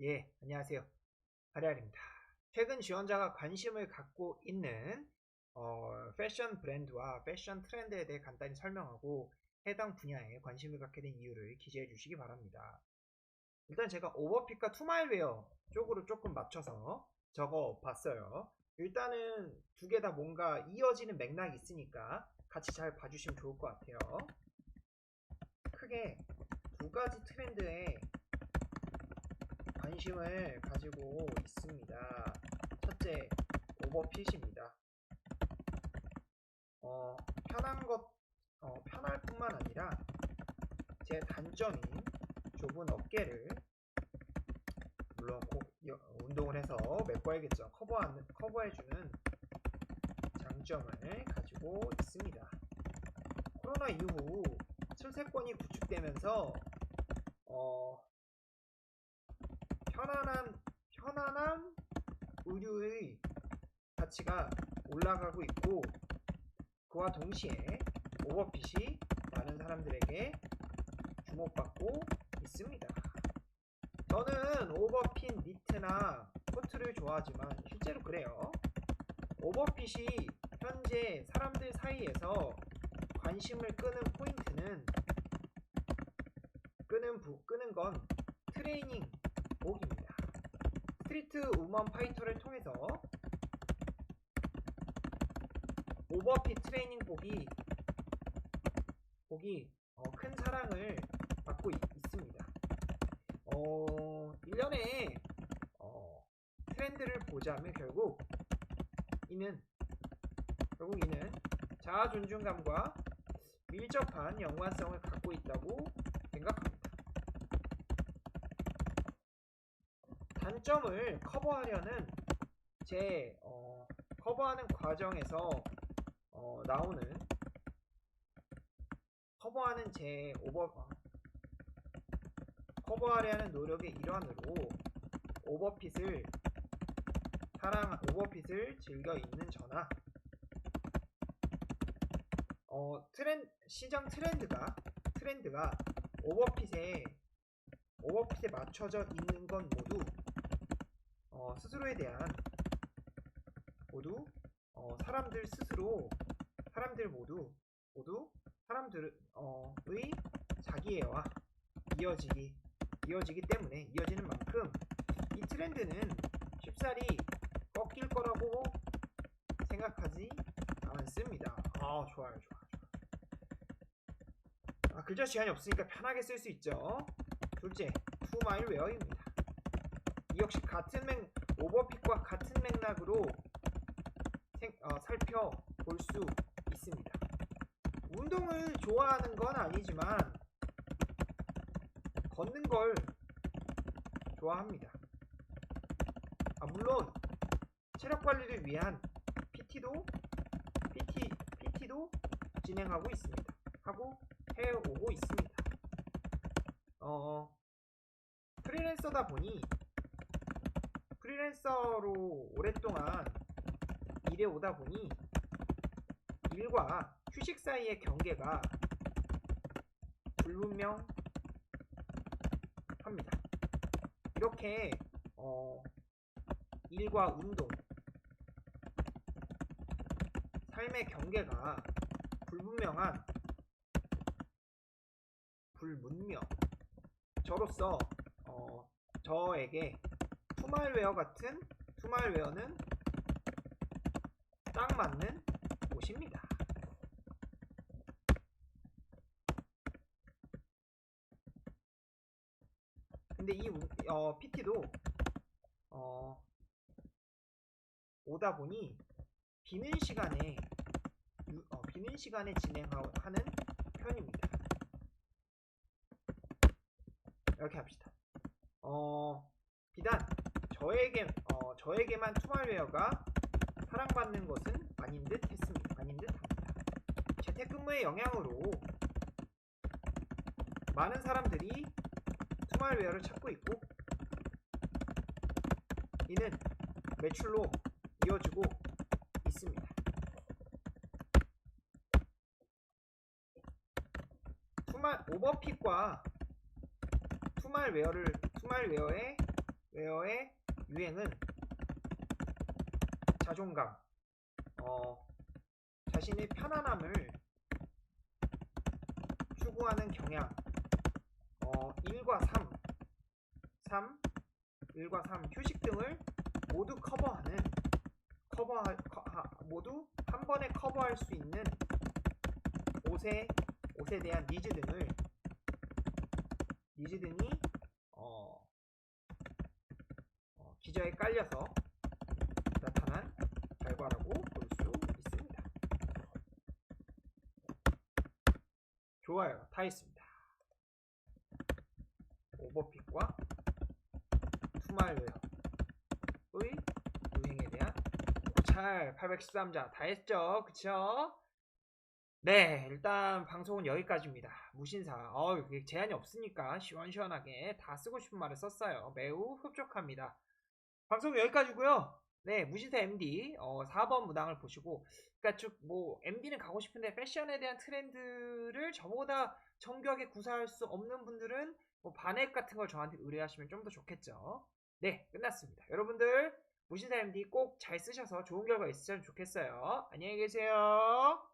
예, 안녕하세요. 아리알입니다. 최근 지원자가 관심을 갖고 있는 어, 패션 브랜드와 패션 트렌드에 대해 간단히 설명하고 해당 분야에 관심을 갖게 된 이유를 기재해 주시기 바랍니다. 일단 제가 오버핏과 투마일웨어 쪽으로 조금 맞춰서 적어 봤어요. 일단은 두 개 다 뭔가 이어지는 맥락이 있으니까 같이 잘 봐주시면 좋을 것 같아요. 크게 두 가지 트렌드에 관심을 가지고 있습니다. 첫째, 오버핏입니다. 어, 편한 것, 어, 편할 뿐만 아니라 제 단점인 좁은 어깨를 물론 꼭 여- 운동을 해서 메꿔야겠죠. 커버하는, 커버해주는 장점을 가지고 있습니다. 코로나 이후 출세권이 구축되면서 어, 편안한 편안한 의류의 가치가 올라가고 있고 그와 동시에 오버핏이 많은 사람들에게 주목받고 있습니다. 저는 오버핏 니트나 코트를 좋아하지만 실제로 그래요. 오버핏이 현재 사람들 사이에서 관심을 끄는 포인트는 끄는 부, 끄는 건 트레이닝 복입니다. 스트리트 우먼 파이터를 통해서 오버핏 트레이닝 복이 복이 어, 큰 사랑을 받고 있, 습니다. 어, 1년에 어, 트렌드를 보자면 결국 이는 결국 이는 자아 존중감과 밀접한 연관성을 갖고 있다고 생각합니다. 단점을 커버하려는 제 어, 커버하는 과정에서 어, 나오는 커버하는 제 오버 어, 커버하려는 노력의 일환으로 오버핏을 사랑 오버핏을 즐겨 입는 저나 어 트렌 시장 트렌드가 트렌드가 오버핏에 오버핏에 맞춰져 있는 건 모두 어, 스스로에 대한 모두 어, 사람들 스스로 사람들 모두 모두 사람들의 자기애와 이어지기 이어지기 때문에 이어지는 만큼 이 트렌드는 쉽사리 꺾일 거라고 생각하지 않습니다. 아 좋아요 좋아 좋아. 아 글자 시간이 없으니까 편하게 쓸 수 있죠. 둘째 투마일 웨어입니다. 이 역시 같은 맥 오버핏과 같은 맥락으로 생, 어, 살펴볼 수 있습니다. 운동을 좋아하는 건 아니지만 걷는 걸 좋아합니다. 아, 물론 체력 관리를 위한 PT도 PT PT도 진행하고 있습니다. 하고 해오고 있습니다. 어 프리랜서다 보니 프리랜서로 오랫동안 일해 오다 보니 일과 휴식 사이의 경계가 불분명합니다. 이렇게 어, 일과 운동, 삶의 경계가 불분명한 불문명 저로서 어, 저에게 투말웨어 같은 투말웨어는 딱 맞는 옷입니다. 근데 이 우- 어, PT도 어, 오다 보니 비는 시간에 유- 어, 비는 시간에 진행하는 편입니다. 이렇게 합시다. 어, 비단 저에게 어, 저에게만 투말웨어가 사랑받는 것은 아닌 듯 했습니다. 아닌 듯 합니다. 재택근무의 영향으로 많은 사람들이 투말웨어를 찾고 있고 이는 매출로 이어지고 있습니다. 투말 오버핏과 투말웨어를 투말웨어의 웨어의 유행은 자존감, 어, 자신의 편안함을 추구하는 경향, 어, 1과 3, 3, 1과 3, 휴식 등을 모두 커버하는, 커버, 모두 한 번에 커버할 수 있는 옷의, 옷에 대한 니즈 등을, 니즈 등이, 어, 어, 기저에 깔려서 나타난 결과라고 볼 수 있습니다. 좋아요. 다 했습니다. 오버핏과 투말웨어의 유행에 대한 고찰 813자 다 했죠? 그쵸? 네, 일단 방송은 여기까지입니다. 무신사. 어, 제한이 없으니까 시원시원하게 다 쓰고 싶은 말을 썼어요. 매우 흡족합니다. 방송 여기까지고요. 네, 무신사 MD 어, 4번 무당을 보시고 그러니까 즉 뭐 MD는 가고 싶은데 패션에 대한 트렌드를 저보다 정교하게 구사할 수 없는 분들은 뭐 반액 같은 걸 저한테 의뢰하시면 좀 더 좋겠죠. 네, 끝났습니다. 여러분들 무신사 MD 꼭 잘 쓰셔서 좋은 결과 있으셨으면 좋겠어요. 안녕히 계세요.